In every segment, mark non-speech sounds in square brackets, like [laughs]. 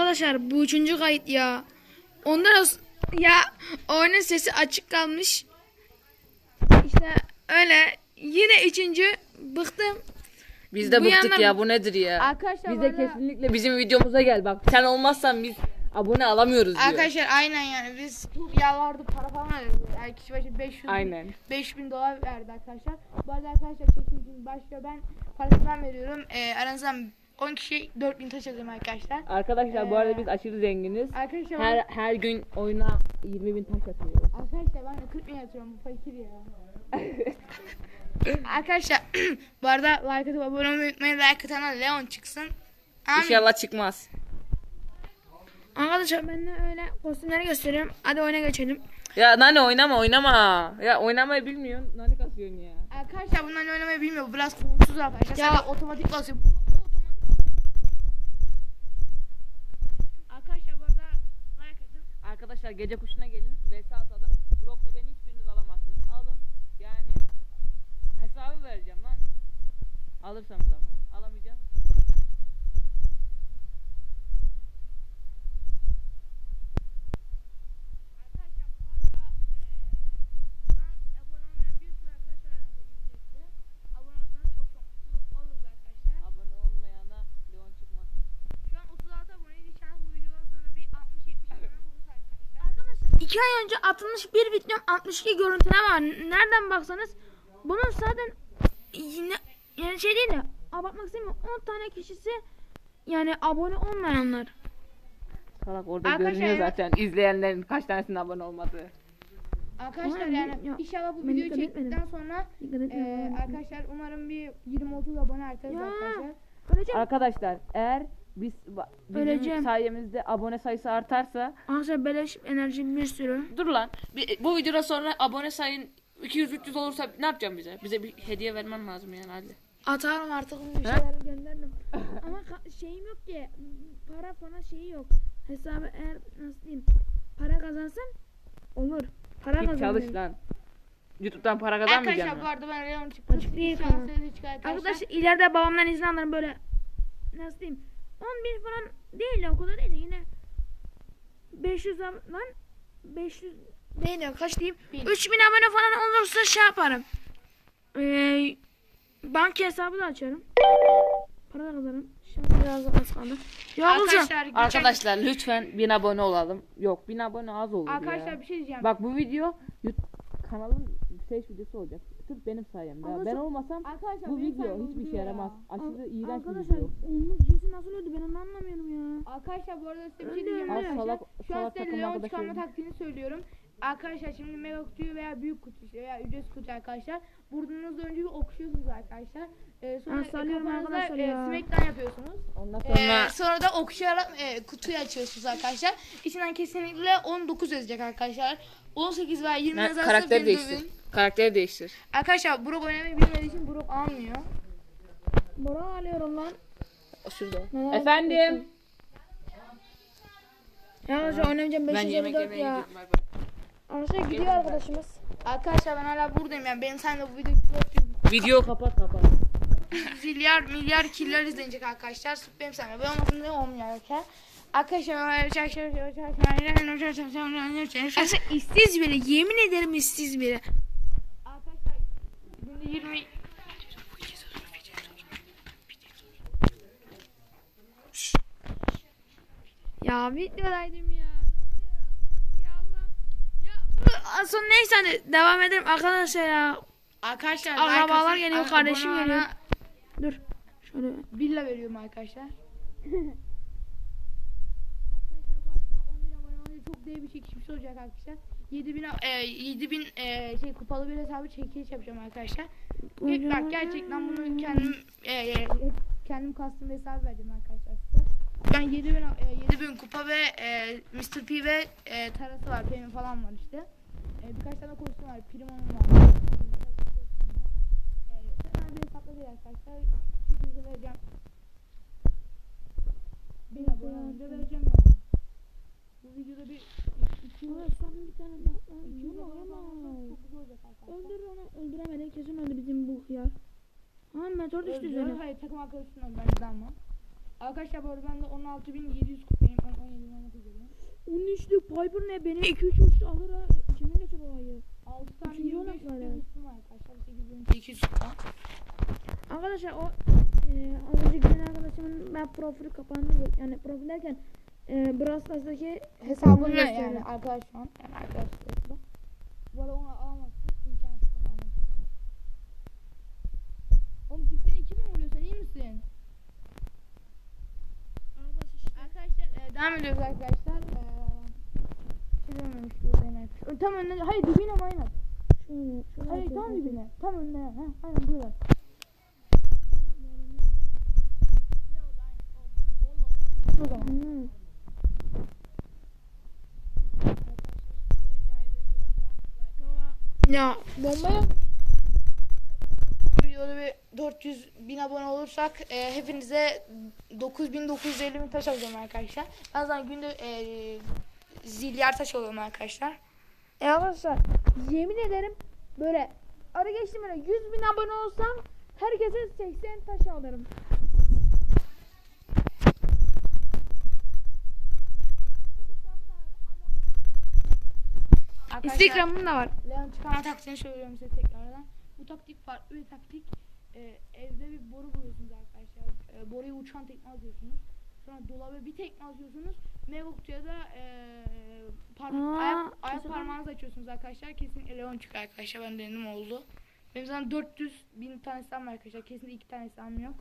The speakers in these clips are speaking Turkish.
arkadaşlar bu üçüncü kayıt ya. Ondan ya oyunun sesi açık kalmış. İşte öyle yine üçüncü bıktım. Biz de Bu bıktık yandan- ya bu nedir ya? Arkadaşlar Biz bu de arada- kesinlikle bizim videomuza gel bak. Sen olmazsan biz abone alamıyoruz diyor. Arkadaşlar aynen yani biz yalvardı para falan verdi. Yani kişi başı 500 Aynen. 5000 dolar verdi arkadaşlar. Bu arada arkadaşlar çekim için başlıyor ben parasını ben veriyorum. Ee, aranızdan 10 kişi 4000 taş alıyorum arkadaşlar. Arkadaşlar bu Ee, arada biz aşırı zenginiz. Arkadaşlar Her ben, her gün oyuna 20 bin taş atıyoruz. arkadaşlar ben de 40 bin yatıyorum bu fakir ya. [laughs] arkadaşlar [clears throat] bu arada like atıp abone olmayı unutmayın. Like atana Leon çıksın. Amin. İnşallah çıkmaz. Arkadaşlar ben de öyle kostümleri gösteriyorum. Hadi oyuna geçelim. Ya Nani oynama oynama. Ya oynamayı bilmiyorsun. Nani kasıyorsun ya. Arkadaşlar bunlar oynamayı bilmiyor. Bu Biraz kolsuz arkadaşlar. Ya- otomatik basıyor. Arkadaşlar bu arada like atın. Arkadaşlar gece kuşuna gelin. VS atalım. Brock'ta beni hiçbiriniz alamazsınız. Alın. Yani hesabı vereceğim lan. Alırsanız ama. Alamayacağız. Arkadaşlar bu arada eee şu an abone olmayan bir sürü arkadaş var aramızda ücretli. Abone olursanız çok çok mutlu oluruz arkadaşlar. Abone olmayana Leon çıkmaz. Şu an 36 aboneyiz. İnşallah bu videodan sonra bir 60-70 abone oluruz arkadaşlar. Arkadaşlar 2 ay önce atılmış bir videom 62 görüntüler var. Nereden baksanız bunun zaten yine yani şey değil de abartmak istemiyorum 10 tane kişisi yani abone olmayanlar. Salak orada Arkadaşlar, görünüyor evet. zaten izleyenlerin kaç tanesinin abone olmadığı. Arkadaşlar Ama yani ya- inşallah bu ben videoyu dikkat etmedim. çektikten sonra Dikkat etmeyin. eee arkadaşlar umarım bir 20-30 abone artarız Ya. arkadaşlar. Arkadaşlar eğer biz ba- bizim Öleceğim. sayemizde abone sayısı artarsa Arkadaşlar beleş enerji bir sürü. dur lan bir- bu videodan sonra abone sayın 200-300 olursa ne yapacağım bize? Bize bir hediye vermen lazım yani hadi. Atarım artık bir şeyler gönderirim. Ama ka- şeyim yok ki. Para falan şeyi yok. Hesabı eğer nasıl diyeyim para kazansam olur. Para Git çalış lan. YouTube'dan para kazanmayacak Arkadaşlar bu arada ben Leon çıktım. Açık değil arkadaşlar. Arkadaşlar ileride babamdan izin alırım böyle nasıl diyeyim 10 bin falan değil de o kadar değil de yine 500 ab- lan 500 değil de kaç diyeyim Bin. 3000 abone falan olursa şey yaparım ee, banka hesabı da açarım para da kazanırım şimdi biraz az kaldı ya Arkadaşlar, geçen- Arkadaşlar lütfen 1000 abone olalım. Yok 1000 abone az olur Arkadaşlar ya. bir şey diyeceğim. Bak bu video YouTube kanalın yükseliş videosu olacak. Sırf benim sayemde. Ama ben çok- olmasam Arkadaşlar bu benim video sayemde hiçbir video şey ya. yaramaz. Aşırı iğrenç bir arkadaşlar video. onun cinsi nasıl öldü ben onu anlamıyorum ya Arkadaşlar bu arada size bir Öyle şey diyeceğim öyle. arkadaşlar. Salak- Şu an salak size takım Leon çıkarma taktiğini söylüyorum. Arkadaşlar şimdi mega kutuyu veya büyük kutu işte veya ücretsiz kutu arkadaşlar. Burnunuzda önce bir okşuyorsunuz arkadaşlar. Ee, sonra Ben sallıyorum kafanızda, arkadaşlar e, ya. smackdown yapıyorsunuz. Ondan Ee, sonra sonra da okşayarak e, kutuyu açıyorsunuz arkadaşlar. İçinden kesinlikle 19 yazacak arkadaşlar. 18 veya 20 Ne- yazarsa karakter beni değiştir. dövün. Karakter değiştir. Arkadaşlar Brock oynamayı bilmediği için Brock almıyor. Bora alıyorum lan Şurada. Neler Efendim. ya arkadaşlar oynamayacağım Ben 554 yemek yemeye ya gidiyorum. Bay bay. Arkadaşlar gidiyor arkadaşımız Arkadaşlar ben hala buradayım yani benim sen de bu videoyu 400 Video kapat kapat. milyar milyar killer izlenecek arkadaşlar. Benim sayemde. Ben olmasın diye olmuyor arkadaşlar. Arkadaşlar işsiz biri yemin ederim işsiz biri Arkadaşlar günde 20 Ya oluyor? Ya Allah. Ya bu son neyse hani devam edelim arkadaşlar ya. Arkadaşlar Akrabalar like atın, geliyor, abone kardeşim olana geliyor. Dur. Şöyle. Villa veriyorum arkadaşlar. arkadaşlar bu arada 10 bin abone olunca çok değer bir çekişmiş olacak arkadaşlar. 7000 e, 7000 e, şey kupalı bir hesabı çekiliş yapacağım arkadaşlar. Bir- Bak gerçekten bunu kendim e, e, kendim kastım hesabı vereceğim arkadaşlar. Ben 7000 e, 7000 kupa ve e, Mr. P ve e, tarası var, benim falan var işte. E, birkaç tane kostüm var, Primo'nun var. E, fena bir hesapla değil arkadaşlar. Size vereceğim. Bin abone olunca vereceğim yani. Bu videoda bir iki yıl Son bir tane daha. iki yıl ama. arkadaşlar. Öldür onu. Öldüremedin. Kesin öldü bizim bu hıyar. Ha meteor düştü üzerine. Hayır takım arkadaşım öldü ben de ama. Arkadaşlar bu arada ben de 16.700 kupayım. 17 bin olmak üzere. 13'lük Piper ne? Beni 2-3 uçtu alır ha. Geçer o ayı. 6 tane Üçüncü 25 olmak üzere. bin üstüm var arkadaşlar. 8 bin 800 kupa. Arkadaşlar o e, az önce giden arkadaşımın ben profili kapandı. Yani profil derken e, Brawl Stars'daki Hesabını gösteriyor. yani arkadaş şu an. Yani arkadaş hesabı. Bu arada onu alamazsın. İmkansız alamazsın. Oğlum dipten 2000 vuruyor sen iyi misin? Arkadaşlar e, devam ediyoruz arkadaşlar. E, bir şey dememiş buradayım arkadaşlar. Tam önüne hayır dibine mi aynen. Şöyle, şöyle Hayır tam dibine. Tam önüne. Ha, aynen burada. O zaman. Hmm. Ya bombaya videoda bir 400 bin abone olursak e, hepinize 9950 bin taş alacağım arkadaşlar. Ben zaten günde e, zilyar taş alıyorum arkadaşlar. E arkadaşlar yemin ederim böyle ara geçtim böyle 100 bin abone olsam herkese 80 taş alırım. Instagram'ım da var. Leon çıkarma taktiğini söylüyorum size tekrardan. Bu taktik farklı bir taktik. E, evde bir boru buluyorsunuz arkadaşlar. E, boruya uçan tekme atıyorsunuz. Sonra dolaba bir tekme atıyorsunuz. Mega kutuya da e, par- Aa, ayak, ayak parmağınızı açıyorsunuz arkadaşlar. Kesin Leon çıkar arkadaşlar. Ben denedim oldu. Benim zaten 400 bin tane var arkadaşlar. Kesin iki tane silahım yok.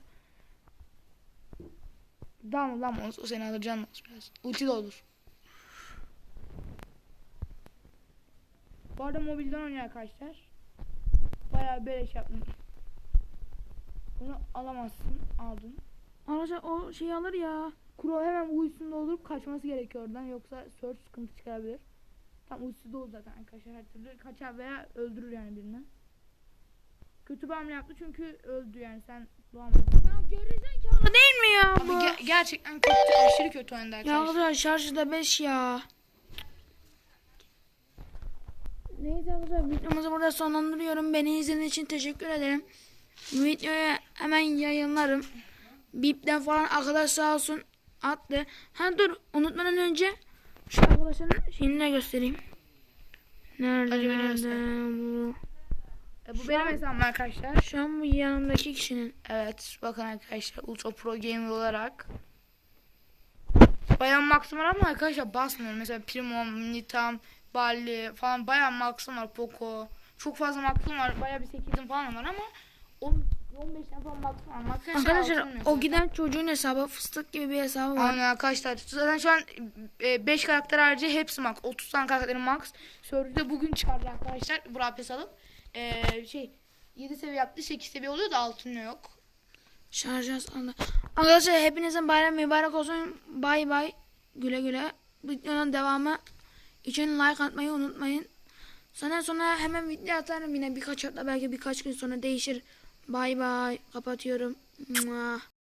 Damla damla o, seni olsun biraz. Ulti de olur. Bu arada mobilden oynuyor arkadaşlar. Bayağı beleş yaptım. Bunu alamazsın. Aldın. Arkadaşlar o şey alır ya. Kuro hemen uyusunda olup kaçması gerekiyor oradan. Yoksa search sıkıntı çıkarabilir. Tam uyusunda olur zaten arkadaşlar her türlü. Kaçar veya öldürür yani birini. Kötü bir hamle yaptı çünkü öldü yani sen doğamazsın. Ya gerizekalı değil mi ya bu? ge- gerçekten kötü, aşırı kötü oynadı ya arkadaşlar. arkadaşlar şarjı da 5 ya. Neyse arkadaşlar videomuzu burada sonlandırıyorum. Beni izlediğiniz için teşekkür ederim. Bu videoyu hemen yayınlarım. Bip'ten falan arkadaş sağ olsun attı. Ha dur unutmadan önce şu arkadaşın şeyini de göstereyim. Nerede beni nerede bu? E, bu benim hesabım arkadaşlar. Şu an bu yanımdaki kişinin. Evet bakın arkadaşlar Ultra Pro Gamer olarak Bayağı max'ım var ama arkadaşlar basmıyorum. Mesela Primo, Nitam, Balli falan bayağı max'ım var. Poco. Çok fazla max'ım var. Bayağı bir 8'im falan var ama 10 15'ten falan. Arkadaşlar, o giden çocuğun hesabı fıstık gibi bir hesabı var. Aynen arkadaşlar. Zaten şu an 5 karakter harici hepsi max. 30 tane karakterin max. Sörgüde bugün çıkardı arkadaşlar. Burak pes alıp. E, şey 7 seviye yaptı. 8 seviye oluyor da altın yok. Şarj aldı. Arkadaşlar hepinizin bayram mübarek olsun. Bay bay. Güle güle. Videonun devamı için like atmayı unutmayın. Sonra sonra hemen video atarım yine birkaç hafta belki birkaç gün sonra değişir. Bay bay. Kapatıyorum.